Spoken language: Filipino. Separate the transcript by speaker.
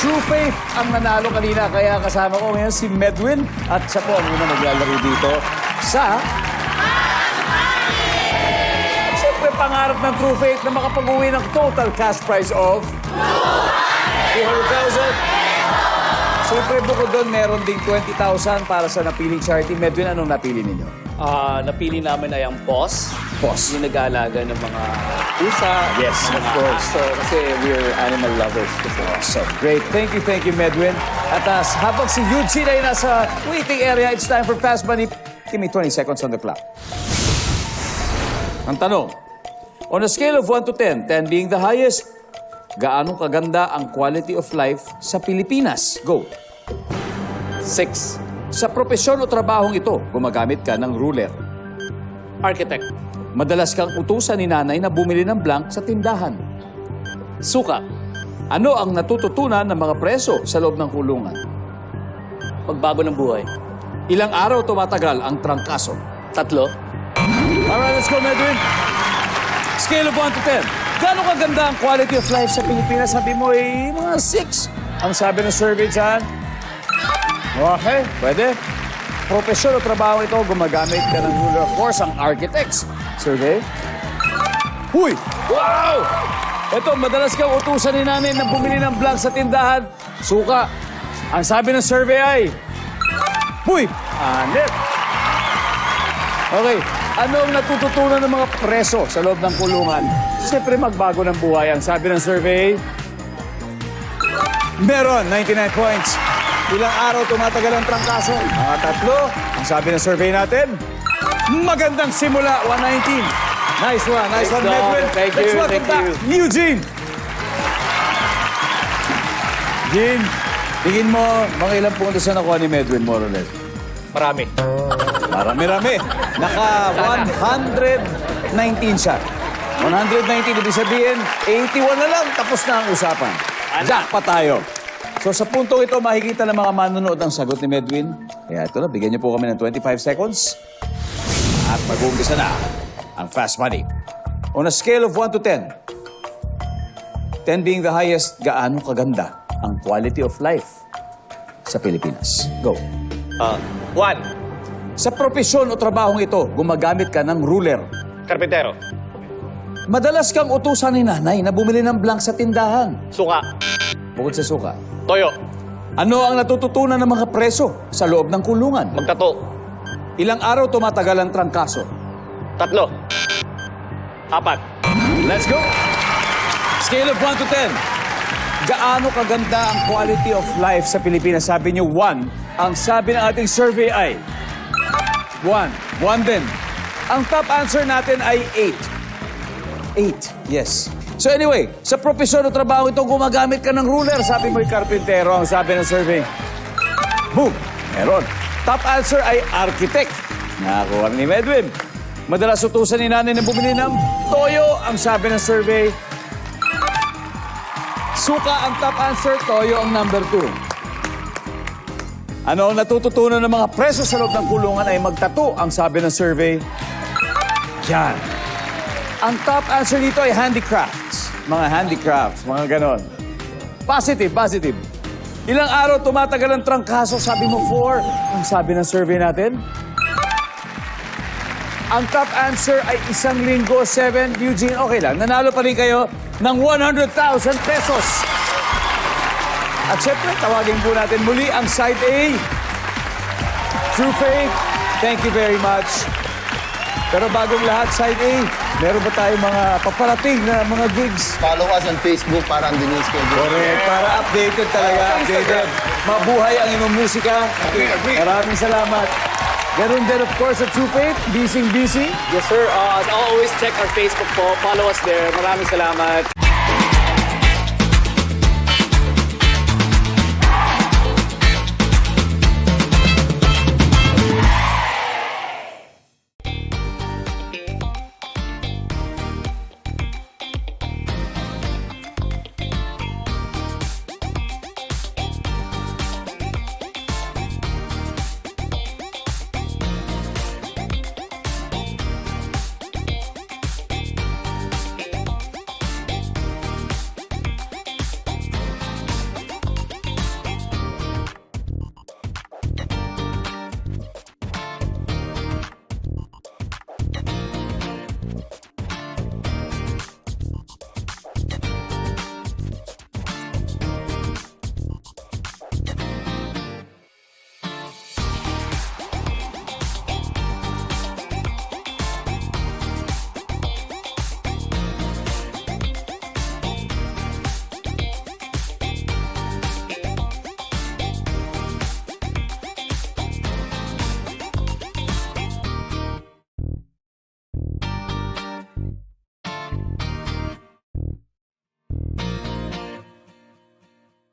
Speaker 1: True Faith ang nanalo kanina. Kaya kasama ko ngayon si Medwin. At siya po ang una maglalaro dito sa... Siyempre, pangarap ng True Faith na makapag-uwi ng total cash prize of... 200,000. Siyempre, bukod doon, meron ding 20,000 para sa napiling charity. Medwin, anong napili ninyo?
Speaker 2: Ah, napili namin ay ang boss.
Speaker 1: Boss.
Speaker 2: Yung nag-aalaga ng mga pusa.
Speaker 1: Yes,
Speaker 2: mga
Speaker 1: of course.
Speaker 2: aso, kasi we're animal lovers. Kasi.
Speaker 1: So, great. Thank you, thank you, Medwin. At uh, habang si Eugene ay nasa waiting area, it's time for Fast Money. Give me 20 seconds on the clock. Ang tanong, on a scale of 1 to 10, 10 being the highest, gaano kaganda ang quality of life sa Pilipinas? Go.
Speaker 2: Six.
Speaker 1: Sa propesyon o trabahong ito, gumagamit ka ng ruler.
Speaker 2: Architect.
Speaker 1: Madalas kang utusan ni nanay na bumili ng blank sa tindahan.
Speaker 2: Suka.
Speaker 1: Ano ang natututunan ng mga preso sa loob ng kulungan?
Speaker 2: Pagbago ng buhay.
Speaker 1: Ilang araw tumatagal ang trangkaso?
Speaker 2: Tatlo.
Speaker 1: Alright, let's go, Medwin. Scale of 1 to 10. Gano'ng kaganda ang quality of life sa Pilipinas? Sabi mo, eh, mga 6. Ang sabi ng survey dyan. Okay, pwede. Profesyon o trabaho ito, gumagamit ka ng ruler of course, ang architects. Survey. Huy! Wow! Ito, madalas kang utusan ni nanay na bumili ng blank sa tindahan. Suka. Ang sabi ng survey ay... Huy! Anit! Okay. Ano ang natututunan ng mga preso sa loob ng kulungan? Siyempre magbago ng buhay. Ang sabi ng survey, meron 99 points. Ilang araw tumatagal ang trangkaso? Mga tatlo. Ang sabi ng survey natin, magandang simula, 119. Nice one, nice
Speaker 2: Nice
Speaker 1: one. Medwin.
Speaker 2: Thank
Speaker 1: Let's
Speaker 2: you,
Speaker 1: welcome
Speaker 2: thank
Speaker 1: back
Speaker 2: you.
Speaker 1: Eugene. Gene, tingin mo, mga ilang puntos na nakuha ni Medwin, more or less?
Speaker 2: Marami.
Speaker 1: Marami-rami. Naka 119 siya. 119, ibig sabihin, 81 na lang, tapos na ang usapan. Jackpot tayo. So sa puntong ito, makikita ng mga manonood ang sagot ni Medwin. Kaya ito na, bigyan niyo po kami ng 25 seconds. At mag-uumpisa na ang Fast Money. On a scale of 1 to 10, 10 being the highest, gaano kaganda ang quality of life sa Pilipinas? Go.
Speaker 2: Ah, one.
Speaker 1: Sa propesyon o trabahong ito, gumagamit ka ng ruler.
Speaker 2: Karpintero.
Speaker 1: Madalas kang utusan ni nanay na bumili ng blank sa tindahan.
Speaker 2: Suka.
Speaker 1: Bukod sa suka.
Speaker 2: Toyo.
Speaker 1: Ano ang natututunan ng mga preso sa loob ng kulungan?
Speaker 2: Magtato.
Speaker 1: Ilang araw tumatagal ang trangkaso?
Speaker 2: Tatlo. Apat.
Speaker 1: Let's go! Scale of 1 to 10. Gaano kaganda ang quality of life sa Pilipinas? Sabi niyo 1. Ang sabi ng ating survey ay 1. 1 din. Ang top answer natin ay 8. 8, yes. So anyway, sa propesyon o trabaho ito, gumagamit ka ng ruler. Sabi mo'y karpintero, ang sabi ng survey. Boom! Meron. Top answer ay architect. Nakakuha ni Medwin. Madalas utusan ni nanay na bumili ng toyo, ang sabi ng survey. Suka ang top answer, toyo ang number two. Ano ang natututunan ng mga preso sa loob ng kulungan ay magtato, ang sabi ng survey. Yan. Ang top answer dito ay handicrafts. Mga handicrafts, mga ganon. Positive, positive. Ilang araw tumatagal ang trangkaso, sabi mo four. Ang sabi ng survey natin? Ang top answer ay isang linggo, seven. Eugene, okay lang. Nanalo pa rin kayo ng 100,000 pesos. At syempre, tawagin po natin muli ang Side A. True Faith, thank you very much. Pero bagong lahat, Side A, meron ba tayong mga paparating na mga gigs?
Speaker 3: Follow us on Facebook para andun yung schedule.
Speaker 1: Correct. Para updated talaga. Updated. Mabuhay ang inyong musika. Maraming salamat. Ganun din, of course, sa True Faith. Busy, busy.
Speaker 2: Yes, sir. Uh, always check our Facebook po. Follow us there. Maraming salamat.